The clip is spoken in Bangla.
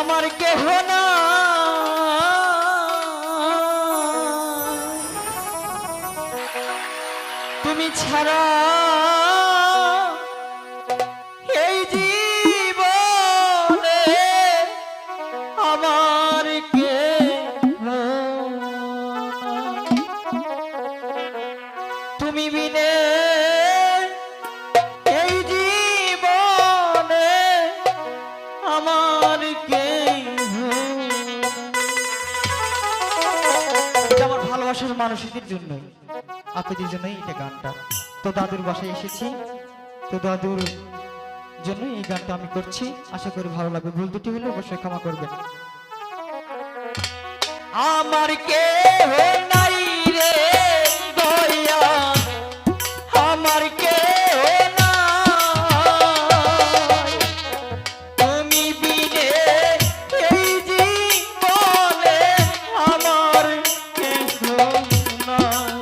আমার কেহ না। তুমি ছাড়া এই জীবনে আমার কে তুমি বিনে এই জীবনে আমার কে ভালোবাসার মানুষদের জন্য আপনাদের জন্যই এটা গানটা তো দাদুর বাসায় এসেছি। তো দাদুর জন্য এই গানটা আমি করছি। আশা করি ভালো লাগবে। ভুল দুটি হলে অবশ্যই ক্ষমা করবেন। আমার কে না।